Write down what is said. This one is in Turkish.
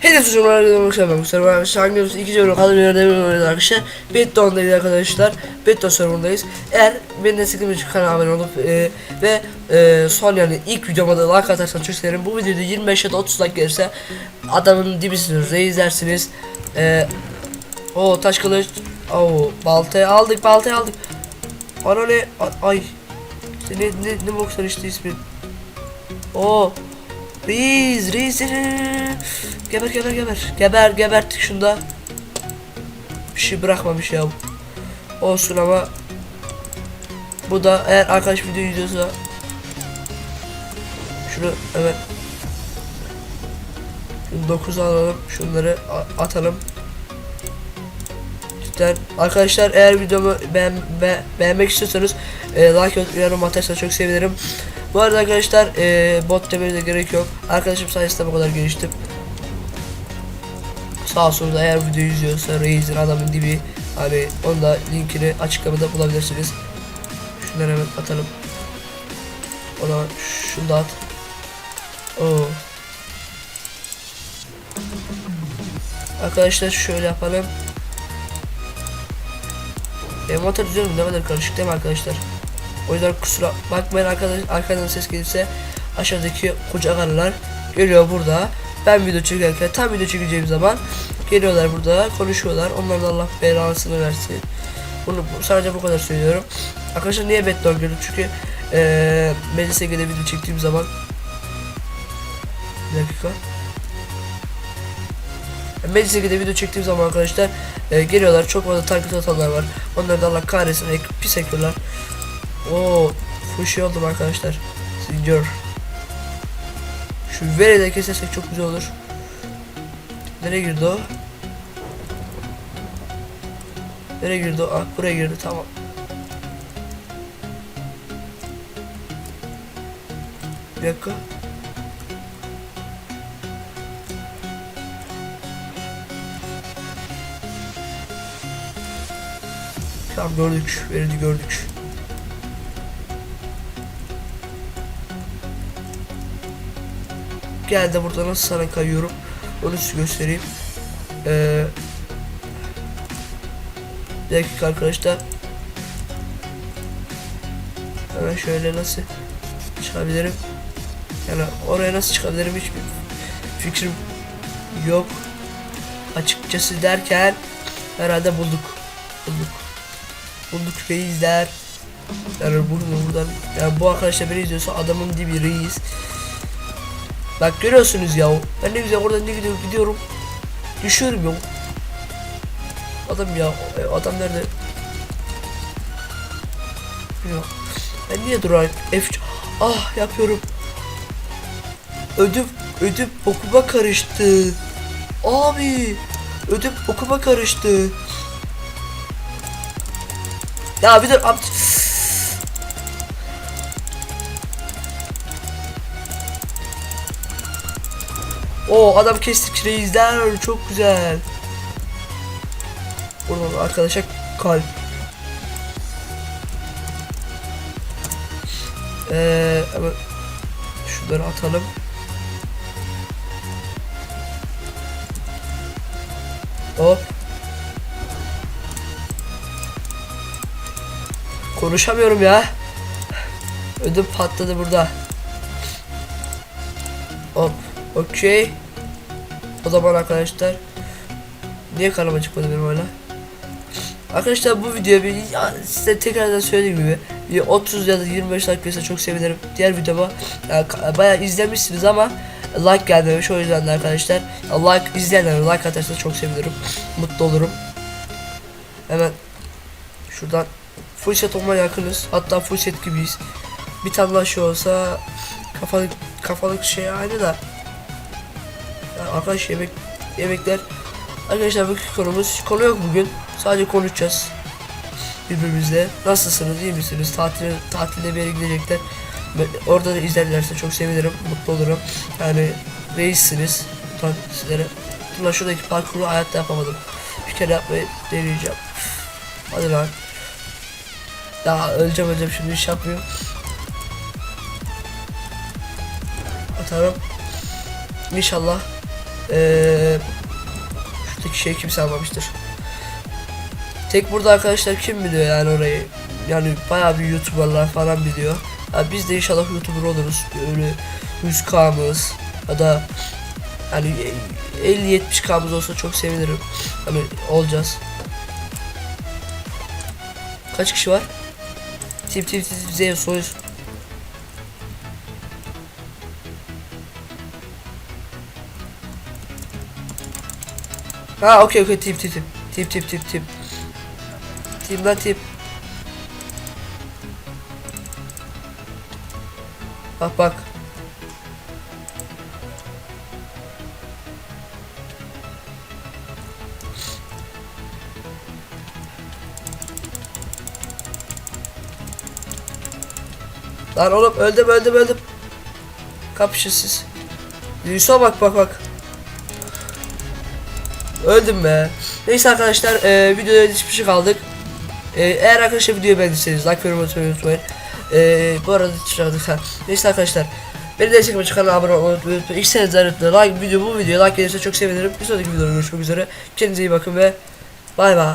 Hepinize çocuklar arkadaşlar. Ben Mustafa Şahin Gözü 2 euro kadar yerde oynuyoruz arkadaşlar. Bitdown'dayız arkadaşlar. Bitdown serverındayız Eğer beni desteklemek için kanala abone olup e, ve e, son yani ilk videoma da like atarsanız çok sevinirim. Bu videoda 25 ya da 30 like gelirse adamın dibisiniz reis dersiniz. E, O taş kılıç Oo baltayı aldık baltayı aldık. Ana ne? Ay. İşte ne ne ne boksan işte ismi. Oo Reis, reis, geber geber geber. Geber geberttik şunda. Bir şey bırakmamış ya. Olsun ama bu da eğer arkadaş video izliyorsa şunu evet şunu 9 alalım şunları atalım arkadaşlar eğer videomu beğen, be, beğenmek istiyorsanız e, like yorum atarsanız çok sevinirim. Bu arada arkadaşlar e, bot demenize gerek yok. Arkadaşım sayesinde bu kadar geliştim. Sağ olsun da eğer videoyu izliyorsa Reis'in adamın dibi. Hani onu da linkini açıklamada bulabilirsiniz. Şunları hemen atalım. O zaman şunu da at. Oo. Arkadaşlar şöyle yapalım Envanter düzenim kadar karışık değil mi arkadaşlar? O yüzden kusura bakmayın arkadaş arkadan ses gelirse aşağıdaki kucak arılar geliyor burada. Ben video çekerken tam video çekeceğim zaman geliyorlar burada konuşuyorlar. Onların Allah belasını versin. Bunu bu- sadece bu kadar söylüyorum. Arkadaşlar niye Beddown görüyorum? Çünkü eee Melis'e göre video çektiğim zaman bir dakika. Melis'e göre video çektiğim zaman arkadaşlar e, geliyorlar çok fazla takip atanlar var. Onları da Allah kahretsin ek, pis ekiyorlar. Oo, fuşi oldum arkadaşlar. Zincir. Şu veri de kesersek çok güzel olur. Nereye girdi o? Nereye girdi o? Ah buraya girdi tamam. Bir dakika. Tamam gördük. Verini gördük. Gel de burada nasıl sana kayıyorum. Onu size göstereyim. Ee, bir dakika arkadaşlar. Hemen şöyle nasıl çıkabilirim? Yani oraya nasıl çıkabilirim hiçbir fikrim yok. Açıkçası derken herhalde bulduk. Bulduk. Bulduk reisler. Yani bunu buradan yani bu arkadaşlar beni izliyorsa adamın dibi reis. Bak görüyorsunuz ya. Ben ne güzel oradan ne gidiyorum gidiyorum. Düşüyorum ya. Adam ya e, adam nerede? Ya. Ben niye durarak F ah yapıyorum. Ödüm ödüm okuma karıştı. Abi ödüm okuma karıştı. Ya bir dur abi. O adam kestik reisler çok güzel. Buradan arkadaşa kalp. Ee, ama şunları atalım. Hop. Konuşamıyorum ya. Ödüm patladı burada. Hop. Okey. O zaman arkadaşlar. Niye kanıma çıkmadı benim hala? Arkadaşlar bu videoya bir size tekrardan söylediğim gibi bir 30 ya da 25 like gelirse çok sevinirim. Diğer videoma ya, ka- bayağı izlemişsiniz ama like gelmemiş o yüzden de arkadaşlar like izleyenler like atarsa çok sevinirim. Mutlu olurum. Hemen şuradan full set olmaya yakınız. Hatta full set gibiyiz. Bir tane daha şey olsa kafalık kafalık şey aynı da yani arkadaş yemek yemekler Arkadaşlar bugünkü konumuz konu yok bugün. Sadece konuşacağız. Birbirimizle. Nasılsınız? iyi misiniz? Tatil tatilde bir yere gidecekler. Orada da izlerlerse çok sevinirim. Mutlu olurum. Yani reissiniz. Lütfen sizlere. Ulan şuradaki parkuru hayatta yapamadım. Bir kere yapmayı deneyeceğim. Hadi lan. Daha öleceğim öleceğim şimdi iş yapmıyorum. Atarım. İnşallah. Eee şuradaki şey kimse almamıştır. Tek burada arkadaşlar kim biliyor yani orayı? Yani bayağı bir youtuberlar falan biliyor. Ha, biz de inşallah youtuber oluruz. Böyle 100k'mız ya da hani 50-70k'mız olsa çok sevinirim. Hani olacağız. Kaç kişi var? Tip tip tip Zeus soyuz. Ha okey okey tip tip tip. Tip tip tip tip. Tip lan tip. Bak bak. Lan oğlum öldüm öldüm öldüm. Kapışın siz. Yusuf'a bak bak bak. Öldüm be. Neyse arkadaşlar e, videoya hiçbir şey kaldık. E, eğer arkadaşlar videoyu beğendiyseniz like yorum atmayı unutmayın. E, bu arada çıkardık ha. Neyse arkadaşlar. Beni destek için kanala abone olmayı unutmayın. İlk sene like video bu videoya like gelirse çok sevinirim. Bir sonraki videoda görüşmek üzere. Kendinize iyi bakın ve bay bay.